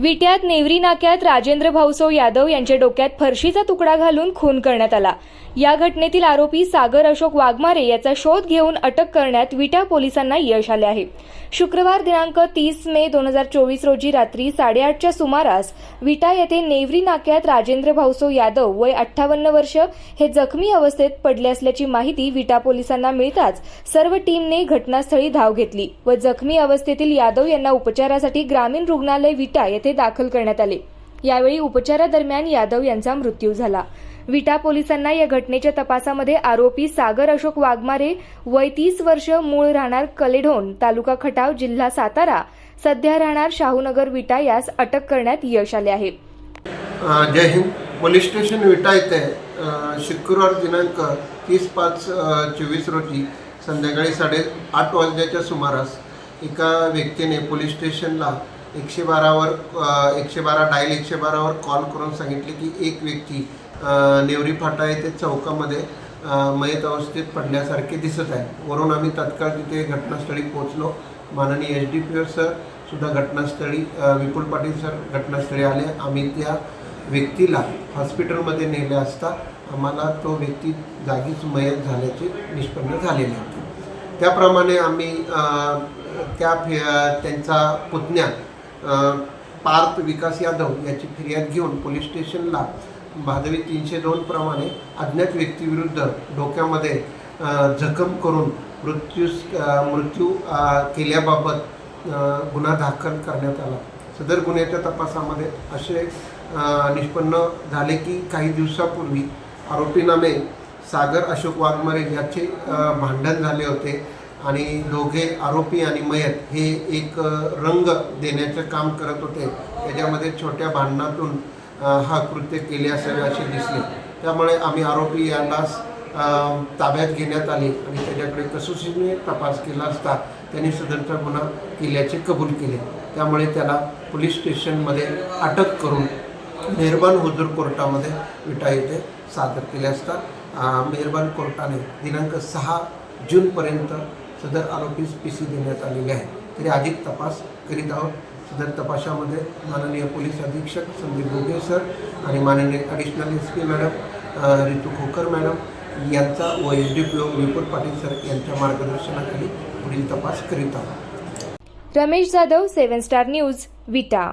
विट्यात नेवरी नाक्यात राजेंद्र भाऊसो यादव यांच्या डोक्यात फरशीचा तुकडा घालून खून करण्यात आला. या घटनेतील आरोपी सागर अशोक वाघमारे याचा शोध घेऊन अटक करण्यात विटा पोलिसांना यश आले आहे. शुक्रवार दिनांक तीस मे दोन हजार चोवीस रोजी रात्री साडेआठच्या सुमारास विटा येथे नेवरी नाक्यात राजेंद्र भाऊसो यादव वय अठ्ठावन्न वर्ष हे जखमी अवस्थेत पडले असल्याची माहिती विटा पोलिसांना मिळताच सर्व टीमने घटनास्थळी धाव घेतली व जखमी अवस्थेतील यादव यांना उपचारासाठी ग्रामीण रुग्णालय विटा येथे दाखल करण्यात आले. यावेळी उपचारादरम्यान यादव यांचा मृत्यू झाला. विटा पोलिसांना या घटनेच्या तपासामध्ये आरोपी सागर अशोक वाघमारे वय तीस वर्ष मूळ राहणार कलेढोण तालुका खटाव जिल्हा सातारा सध्या राहणार शाहूनगर विटा यास अटक करण्यात यश आले आहे. जय हिंद. पोलीस स्टेशन विटा येथे शुक्रवार दिनांक तीस पाच चोवीस रोजी संध्याकाळी साडे आठ वाजल्याच्या सुमारास एका व्यक्तीने पोलीस स्टेशनला एकशे बारावर एकशे बारा डायल एकशे बारावर कॉल करून सांगितले की एक व्यक्ती नेवरी फाटा येथे चौकामध्ये मयत अवस्थेत पडल्यासारखे दिसत आहे. वरून आम्ही तत्काळ तिथे घटनास्थळी पोहोचलो. माननीय H D P O sir सुद्धा घटनास्थळी विपुल पाटील सर घटनास्थळी आले. आम्ही त्या व्यक्तीला हॉस्पिटलमध्ये नेले असता आम्हाला तो व्यक्ती जागीच मयत झाल्याचे निष्पन्न झालेले होते. त्याप्रमाणे आम्ही त्या फि- त्यांचा पुतण्या पार्थ विकास यादव याची फिर्याद घेऊन पोलीस स्टेशनला भादवी तीनशे दोन प्रमाणे अज्ञात व्यक्तीविरुद्ध डोक्यामध्ये जखम करून मृत्यूस मृत्यू केल्याबाबत गुन्हा दाखल करण्यात आला. सदर गुन्ह्याच्या तपासामध्ये असे निष्पन्न झाले की काही दिवसापूर्वी आरोपीनामे सागर अशोक वाघमारे याचे भांडण झाले होते. आणि दोघे आरोपी आणि मयत हे एक रंग देण्याचं काम करत होते. त्याच्यामध्ये छोट्या भांडणातून हा कृत्य केले असावे असे दिसले. त्यामुळे आम्ही आरोपी यांना ताब्यात घेण्यात आले आणि त्याच्याकडे कसोशीने तपास केला असता त्यांनी सदरचा गुन्हा केल्याचे कबूल केले. त्यामुळे त्याला पोलीस स्टेशनमध्ये अटक करून मेहरबान हुजूर कोर्टामध्ये विटा येथे सादर केले असता मेहरबान कोर्टाने दिनांक सहा जूनपर्यंत सदर आरोपीस पी सी देण्यात आलेले आहे तरी अधिक तपास करीत आहोत. सदर तपासामध्ये माननीय पोलीस अधीक्षक संदीप गोगे सर आणि माननीय additional S P madam Ritu Khokar madam यांचा व S D P O Vipul Patil sir यांच्या मार्गदर्शनाखाली पुढील तपास करीत आहोत. Ramesh Jadhav seven star news Vita.